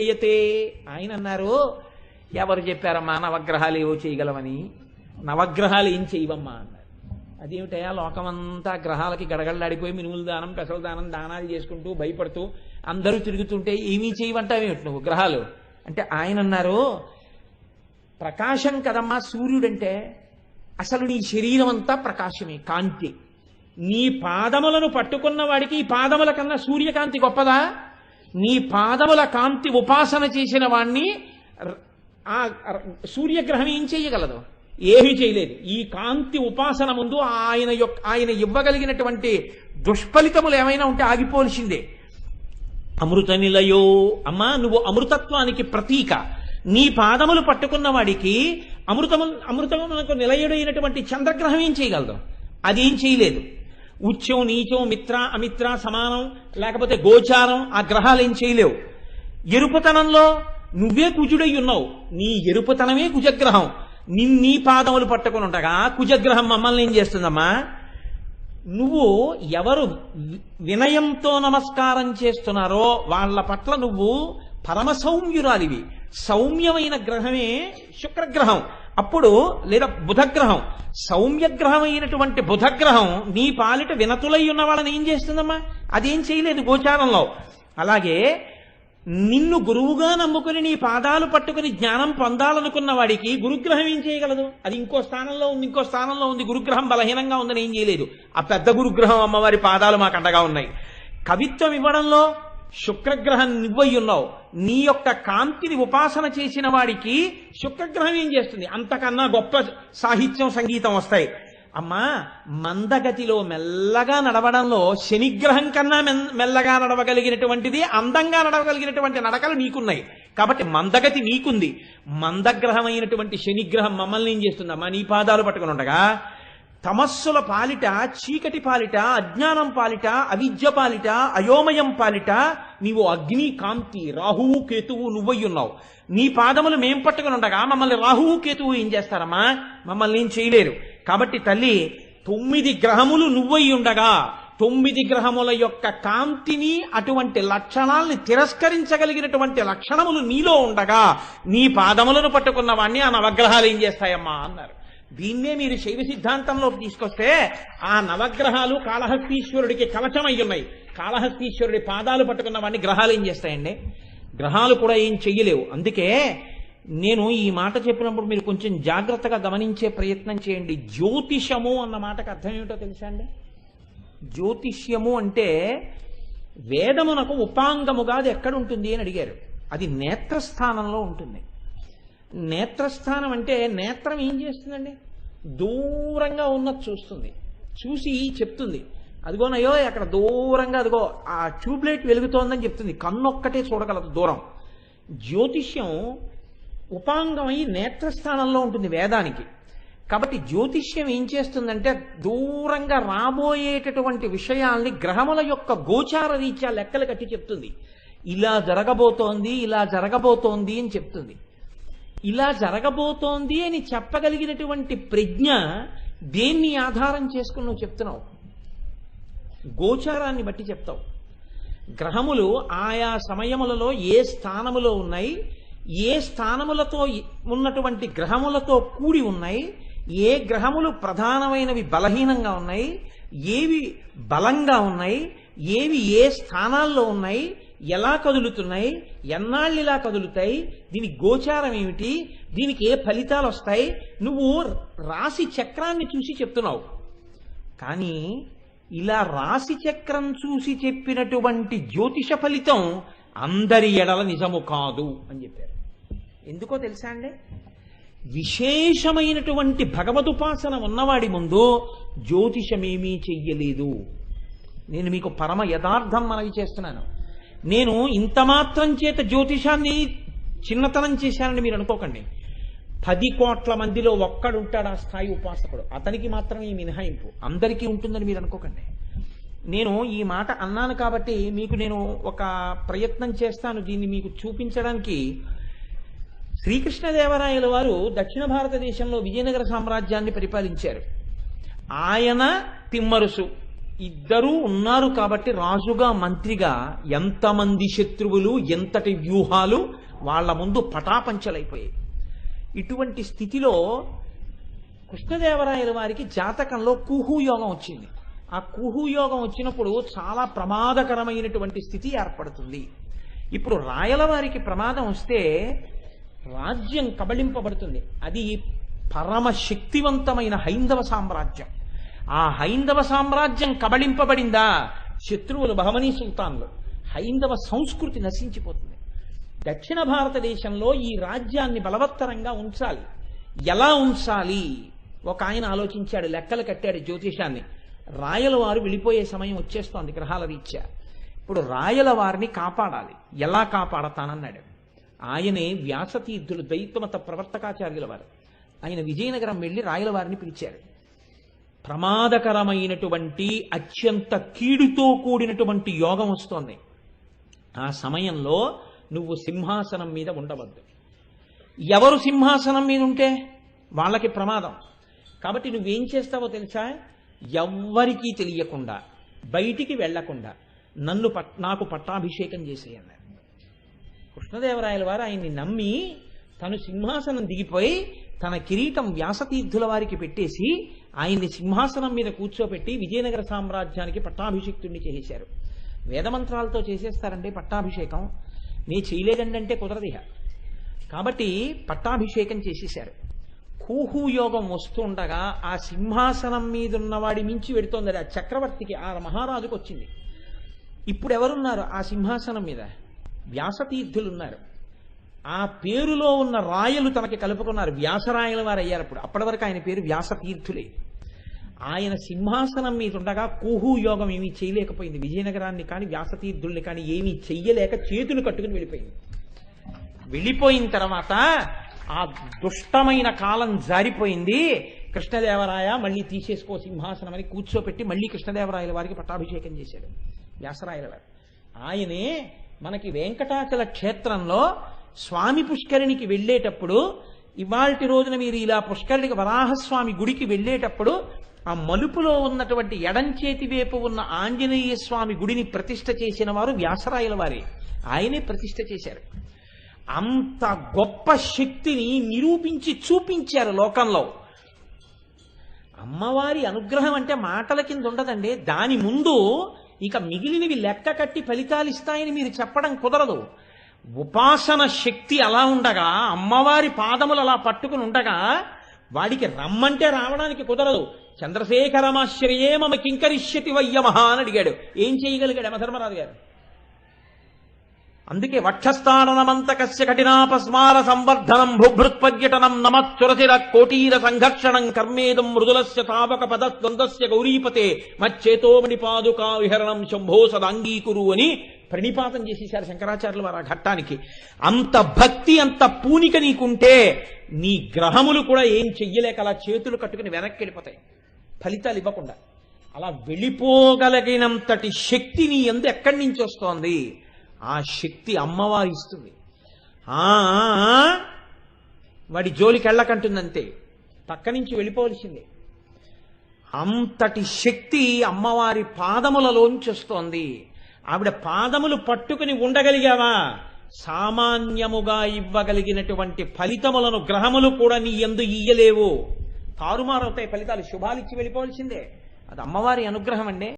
చేయతే ఆయన అన్నారు ఎవరు చెప్పారమ్మా నవగ్రహాలు ఏవో చేయగలవని? నవగ్రహాలు ఏం చేయవమ్మా అన్నారు. అదేమిటయా లోకమంతా గ్రహాలకి గడగడలాడిపోయి మినుముల దానం పెసల దానం దానాలు చేసుకుంటూ భయపడుతూ అందరూ తిరుగుతుంటే ఏమీ చేయమంటావేమిటి నువ్వు గ్రహాలు? అంటే ఆయన అన్నారు ప్రకాశం కదమ్మా సూర్యుడంటే అసలు నీ శరీరం అంతా ప్రకాశమే కాంతి. నీ పాదములను పట్టుకున్న వాడికి ఈ పాదముల కన్నా సూర్యకాంతి గొప్పదా? నీ పాదముల కాంతి ఉపాసన చేసిన వాణ్ణి ఆ సూర్యగ్రహం ఏం చేయగలదు? ఏమీ చేయలేదు. ఈ కాంతి ఉపాసన ముందు ఆయన యొక్క ఆయన ఇవ్వగలిగినటువంటి దుష్ఫలితములు ఏమైనా ఉంటే ఆగిపోవలసిందే. అమృత నిలయో. అమ్మా నువ్వు అమృతత్వానికి ప్రతీక. నీ పాదములు పట్టుకున్న వాడికి అమృతము అమృతమునకు నిలయుడైనటువంటి చంద్రగ్రహం ఏం చేయగలదు? అది ఏం చేయలేదు. ఉచ్యం నీచం మిత్ర అమిత్ర సమానం లేకపోతే గోచారం ఆ గ్రహాలు ఏం చేయలేవు. ఎరుపుతనంలో నువ్వే కుజుడై ఉన్నావు. నీ ఎరుపుతనమే కుజగ్రహం. నీ నీ పాదములు పట్టుకుని ఉండగా కుజగ్రహం మమ్మల్ని ఏం చేస్తుందమ్మా? నువ్వు ఎవరు వినయంతో నమస్కారం చేస్తున్నారో వాళ్ళ పట్ల నువ్వు పరమ సౌమ్యురాలివి సౌమ్యమైన గ్రహమే శుక్రగ్రహం. అప్పుడు లేదా బుధగ్రహం సౌమ్యగ్రహం అయినటువంటి బుధగ్రహం నీ పాలిట వినతులై ఉన్న వాళ్ళని ఏం చేస్తుందమ్మా? అదేం చేయలేదు గోచారంలో. అలాగే నిన్ను గురువుగా నమ్ముకుని నీ పాదాలు పట్టుకుని జ్ఞానం పొందాలనుకున్న వాడికి గురుగ్రహం ఏం చేయగలదు? అది ఇంకో స్థానంలో ఉంది ఇంకో స్థానంలో ఉంది. గురుగ్రహం బలహీనంగా ఉందని ఏం చేయలేదు. ఆ పెద్ద గురుగ్రహం అమ్మవారి పాదాలు మాకు అండగా ఉన్నాయి. కవిత్వం ఇవ్వడంలో శుక్రగ్రహం నువ్వై ఉన్నావు నీ యొక్క కాంతిని ఉపాసన చేసిన వాడికి శుక్రగ్రహం ఏం చేస్తుంది? అంతకన్నా గొప్ప సాహిత్యం సంగీతం వస్తాయి. అమ్మా మందగతిలో మెల్లగా నడవడంలో శనిగ్రహం కన్నా మెల్లగా నడవగలిగినటువంటిది అందంగా నడవగలిగినటువంటి నడకలు నీకున్నాయి. కాబట్టి మందగతి నీకుంది. మందగ్రహమైనటువంటి శనిగ్రహం మమ్మల్ని ఏం చేస్తుందమ్మా నీ పాదాలు పట్టుకుని ఉండగా తమస్సుల పాలిట చీకటి పాలిట అజ్ఞానం పాలిట అవిద్య పాలిట అయోమయం పాలిట నీవు అగ్ని కాంతి రాహువు కేతువు నువ్వయ్యున్నావు. ఉన్నావు నీ పాదములు మేం పట్టుకుని ఉండగా మమ్మల్ని రాహువు కేతువు ఏం చేస్తారమ్మా? మమ్మల్ని ఏం చేయలేరు. కాబట్టి తల్లి తొమ్మిది గ్రహములు నువ్వై ఉండగా తొమ్మిది గ్రహముల యొక్క కాంతిని అటువంటి లక్షణాల్ని తిరస్కరించగలిగినటువంటి లక్షణములు నీలో ఉండగా నీ పాదములను పట్టుకున్న వాణ్ణి ఆ నవగ్రహాలు ఏం చేస్తాయమ్మా? అన్నారు. దీన్నే మీరు శైవ సిద్ధాంతంలోకి తీసుకొస్తే ఆ నవగ్రహాలు కాళహస్తీశ్వరుడికి కవచమై ఉన్నాయి కాళహస్తీశ్వరుడి పాదాలు పట్టుకున్న వాడిని గ్రహాలు ఏం చేస్తాయండి? గ్రహాలు కూడా ఏం చెయ్యలేవు. అందుకే నేను ఈ మాట చెప్పినప్పుడు మీరు కొంచెం జాగ్రత్తగా గమనించే ప్రయత్నం చేయండి. జ్యోతిషము అన్న మాటకు అర్థం ఏమిటో తెలుసా అండి? జ్యోతిష్యము అంటే వేదమునకు ఉపాంగముగా అది ఎక్కడ ఉంటుంది అని అడిగారు. అది నేత్రస్థానంలో ఉంటుంది. నేత్రస్థానం అంటే నేత్రం ఏం చేస్తుందండి? దూరంగా ఉన్నది చూస్తుంది. చూసి చెప్తుంది. అదిగోనయ్యో అక్కడ దూరంగా అదిగో ఆ ట్యూబ్లైట్ వెలుగుతోందని చెప్తుంది. కన్నొక్కటే చూడగలదు దూరం. జ్యోతిష్యం ఉపాంగమై నేత్రస్థానంలో ఉంటుంది వేదానికి. కాబట్టి జ్యోతిష్యం ఏం చేస్తుందంటే దూరంగా రాబోయేటటువంటి విషయాల్ని గ్రహముల యొక్క గోచార రీత్యా లెక్కలు కట్టి చెప్తుంది. ఇలా జరగబోతోంది ఇలా జరగబోతోంది అని చెప్తుంది. ఇలా జరగబోతోంది అని చెప్పగలిగినటువంటి ప్రజ్ఞ దేన్ని ఆధారం చేసుకుని నువ్వు చెప్తున్నావు? గోచారాన్ని బట్టి చెప్తావు. గ్రహములు ఆయా సమయములలో ఏ స్థానములో ఉన్నాయి? ఏ స్థానములతో ఉన్నటువంటి గ్రహములతో కూడి ఉన్నాయి? ఏ గ్రహములు ప్రధానమైనవి బలహీనంగా ఉన్నాయి? ఏవి బలంగా ఉన్నాయి? ఏవి ఏ స్థానాల్లో ఉన్నాయి? ఎలా కదులుతున్నాయి? ఎన్నాళ్ళు ఇలా కదులుతాయి? దీని గోచారం ఏమిటి? దీనికి ఏ ఫలితాలు వస్తాయి? నువ్వు రాశి చక్రాన్ని చూసి చెప్తున్నావు. కానీ ఇలా రాశి చక్రం చూసి చెప్పినటువంటి జ్యోతిష ఫలితం అందరి ఎడల నిజము కాదు అని చెప్పారు. ఎందుకో తెలుసా అండి? విశేషమైనటువంటి భగవదుపాసన ఉన్నవాడి ముందు జ్యోతిషమేమీ చెయ్యలేదు. నేను మీకు పరమ యథార్థం మనవి చేస్తున్నాను. నేను ఇంత మాత్రం చేత జ్యోతిషాన్ని చిన్నతనం చేశానని మీరు అనుకోకండి. పది కోట్ల మందిలో ఒక్కడుంటాడు ఆ స్థాయి ఉపాసకుడు. అతనికి మాత్రమే ఈ మినహాయింపు. అందరికీ ఉంటుందని మీరు అనుకోకండి. నేను ఈ మాట అన్నాను కాబట్టి మీకు నేను ఒక ప్రయత్నం చేస్తాను. దీన్ని మీకు చూపించడానికి శ్రీకృష్ణదేవరాయల వారు దక్షిణ భారతదేశంలో విజయనగర సామ్రాజ్యాన్ని పరిపాలించారు. ఆయన తిమ్మరుసు. ఇద్దరూ ఉన్నారు కాబట్టి రాజుగా మంత్రిగా ఎంతమంది శత్రువులు ఎంతటి వ్యూహాలు వాళ్ళ ముందు పటాపంచలైపోయాయి. ఇటువంటి స్థితిలో కృష్ణదేవరాయల వారికి జాతకంలో కుహు యోగం వచ్చింది. ఆ కుహు యోగం వచ్చినప్పుడు చాలా ప్రమాదకరమైనటువంటి స్థితి ఏర్పడుతుంది. ఇప్పుడు రాయల వారికి ప్రమాదం వస్తే రాజ్యం కబళింపబడుతుంది. అది పరమ శక్తివంతమైన హైందవ సామ్రాజ్యం. ఆ హైందవ సామ్రాజ్యం కబళింపబడిందా? శత్రువులు బహమనీ సుల్తాన్లు. హైందవ సంస్కృతి నశించిపోతుంది. దక్షిణ భారతదేశంలో ఈ రాజ్యాన్ని బలవత్తరంగా ఉంచాలి. ఎలా ఉంచాలి? ఒక ఆయన ఆలోచించాడు లెక్కలు కట్టాడు జ్యోతిషాన్ని. రాయల వారు వెళ్ళిపోయే సమయం వచ్చేస్తోంది గ్రహాల రీత్యా. ఇప్పుడు రాయల వారిని కాపాడాలి. ఎలా కాపాడతానన్నాడు? ఆయనే వ్యాసతీర్థులు ద్వైతమత ప్రవర్తకాచార్యుల వారు. ఆయన విజయనగరం వెళ్ళి రాయల వారిని పిలిచారు. ప్రమాదకరమైనటువంటి అత్యంత కీడుతో కూడినటువంటి యోగం వస్తోంది. ఆ సమయంలో నువ్వు సింహాసనం మీద ఉండవద్దు. ఎవరు సింహాసనం మీద ఉంటే వాళ్ళకి ప్రమాదం. కాబట్టి నువ్వేం చేస్తావో తెలుసా? ఎవ్వరికీ తెలియకుండా బయటికి వెళ్ళకుండా నన్ను పట్ నాకు పట్టాభిషేకం చేసేయన్నారు కృష్ణదేవరాయల వారు ఆయన్ని నమ్మి తను సింహాసనం దిగిపోయి తన కిరీటం వ్యాసతీర్థుల వారికి పెట్టేసి ఆయన్ని సింహాసనం మీద కూర్చోబెట్టి విజయనగర సామ్రాజ్యానికి పట్టాభిషిక్తుడిని చేసేశారు. వేదమంత్రాలతో చేసేస్తారంటే పట్టాభిషేకం. నీ చేయలేదండి అంటే కాబట్టి పట్టాభిషేకం చేసేశారు. కూహు యోగం వస్తుండగా ఆ సింహాసనం మీద ఉన్నవాడి మించి వెడుతోంది ఆ చక్రవర్తికి ఆ మహారాజుకు వచ్చింది ఇప్పుడు ఎవరున్నారు ఆ సింహాసనం మీద? వ్యాసతీర్థులు ఉన్నారు ఆ పేరులో ఉన్న రాయలు తనకి కలుపుకున్నారు. వ్యాసరాయల వారు అయ్యారు అప్పుడు. అప్పటి వరకు ఆయన పేరు వ్యాస తీర్థులే ఆయన సింహాసనం మీద ఉండగా కుహు యోగం ఏమీ చేయలేకపోయింది. విజయనగరాన్ని కానీ వ్యాసతీర్థుల్ని కానీ ఏమీ చెయ్యలేక చేతులు కట్టుకుని వెళ్ళిపోయింది. వెళ్ళిపోయిన తర్వాత ఆ దుష్టమైన కాలం జారిపోయింది. కృష్ణదేవరాయ మళ్ళీ తీసేసుకో సింహాసనం అని కూర్చోపెట్టి మళ్ళీ కృష్ణదేవరాయల వారికి పట్టాభిషేకం చేశాడు. వ్యాసరాయల వారు. ఆయనే మనకి వెంకటాచల క్షేత్రంలో స్వామి పుష్కరిణికి వెళ్ళేటప్పుడు ఇవాల్టి రోజున మీరు ఇలా పుష్కరిణికి వరాహస్వామి గుడికి వెళ్ళేటప్పుడు ఆ మలుపులో ఉన్నటువంటి ఎడంచేతి వైపు ఉన్న ఆంజనేయ స్వామి గుడిని ప్రతిష్ఠ చేసిన వారు వ్యాసరాయల వారే. ఆయనే ప్రతిష్ట చేశారు. అంత గొప్ప శక్తిని నిరూపించి చూపించారు లోకంలో. అమ్మవారి అనుగ్రహం అంటే మాటల కింద ఉండదండి. దాని ముందు ఇక మిగిలినవి లెక్క కట్టి ఫలితాలు ఇస్తాయని మీరు చెప్పడం కుదరదు. ఉపాసన శక్తి అలా ఉండగా అమ్మవారి పాదములు అలా పట్టుకుని ఉండగా వాడికి రమ్మంటే రావడానికి కుదరదు. చంద్రశేఖరమాశ్రయే మమ కింకరిష్యతి వయ్యమహ అని అడిగాడు. ఏం చేయగలిగాడు యమధర్మరాజు గారు? అందుకే వక్షస్థానమంతకస్య కఠినాపస్మార సంవర్ధనం భుభృత్పర్యటనం నమచ్చురసిర కోటీర సంఘర్షణం కర్మేదం మృదులస్య తావక పద ద్వంద్వస్య గౌరీపతే మచ్చేతోమణి పాదుకా విహరణం శంభో సదాంగీకురు అని ప్రణిపాతం చేసేశారు శంకరాచార్యులు వారు ఆ ఘట్టానికి. అంత భక్తి అంత పూనిక నీకుంటే నీ గ్రహములు కూడా ఏం చెయ్యలేక అలా చేతులు కట్టుకుని వెనక్కి వెళ్ళిపోతాయి ఫలితాలు ఇవ్వకుండా. అలా వెళ్ళిపోగలిగినంతటి శక్తి నీ ఎందు ఎక్కడి నుంచి వస్తోంది? ఆ శక్తి అమ్మవారు ఇస్తుంది. ఆ వాడి జోలికి వెళ్ళకంటుందంతే. పక్క నుంచి వెళ్ళిపోవలసిందే. అంతటి శక్తి అమ్మవారి పాదములలోంచి వస్తోంది. ఆవిడ పాదములు పట్టుకుని ఉండగలిగావా? సామాన్యముగా ఇవ్వగలిగినటువంటి ఫలితములను గ్రహములు కూడా నీ ఎందు ఇయ్యలేవు. తారుమారవుతాయి ఫలితాలు శుభాలిచ్చి వెళ్ళిపోవాల్సిందే. అది అమ్మవారి అనుగ్రహం అండి.